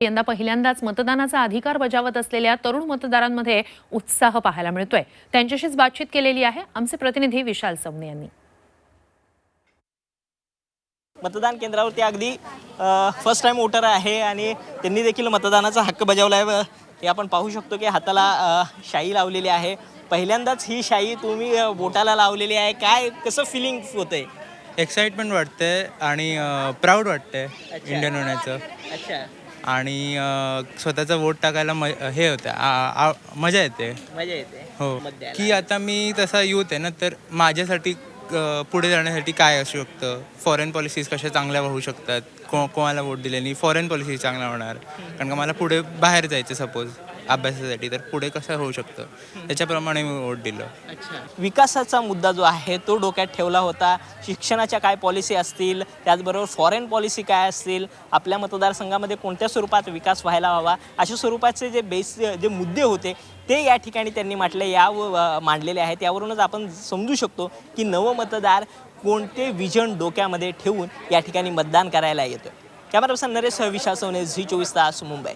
यंदा पहिल्यांदाच मतदानाचा अधिकार बजावत असलेल्या तरुण मतदारांमध्ये उत्साह पाहायला मिळतोय. त्यांच्याशीच बातचीत केलेली आहे आमचे प्रतिनिधी विशाल सवने यांनी. मतदान केंद्रावरती अगदी फर्स्ट टाइम वोटर आहे आणि त्यांनी देखील मतदानाचा हक्क बजावला आहे हे आपण पाहू शकतो की हाताला शाई लावलेली आहे. पहिल्यांदाच ही शाई तुम्ही बोटाला लावलेली आहे. काय कसं फिलिंग होतंय? एक्साइटमेंट वाटते आणि प्राऊड वाटते इंडियन होण्याचं. अच्छा. आणि स्वतःचा वोट टाकायला म हे होतं आ- आ- मजा येते. मजा येते. हो. मत द्यायला. की आता मी तसा यूथ आहे ना तर माझ्यासाठी अ, पुढे जाण्यासाठी काय असू शकतं? फॉरेन पॉलिसीज कशा चांगल्या होऊ शकतात? को कोणाला वोट दिल्याने फॉरेन पॉलिसी चांगल्या होणार. कारण का मला पुढे बाहेर जायचं सपोज अभ्यासासाठी तर पुढे कसं होऊ शकतं? त्याच्याप्रमाणे मी वोट दिलं. अच्छा. विकासाचा मुद्दा जो आहे तो डोक्यात ठेवला होता. शिक्षणाच्या काय पॉलिसी असतील? त्याचबरोबर फॉरेन पॉलिसी काय असतील? आपल्या मतदारसंघामध्ये कोणत्या स्वरूपात विकास व्हायला हवा? अशा स्वरूपाचे जे बेस जे मुद्दे होते ते या ठिकाणी त्यांनी म्हटले या व- मांडलेले आहेत. यावरूनच आपण समजू शकतो की नवमतदार कोणते विजन डोक्यामध्ये ठेवून या ठिकाणी मतदान करायला येतो कॅमेरा पर्सन नरेश विशाल सवने झी चोवीस तास मुंबई.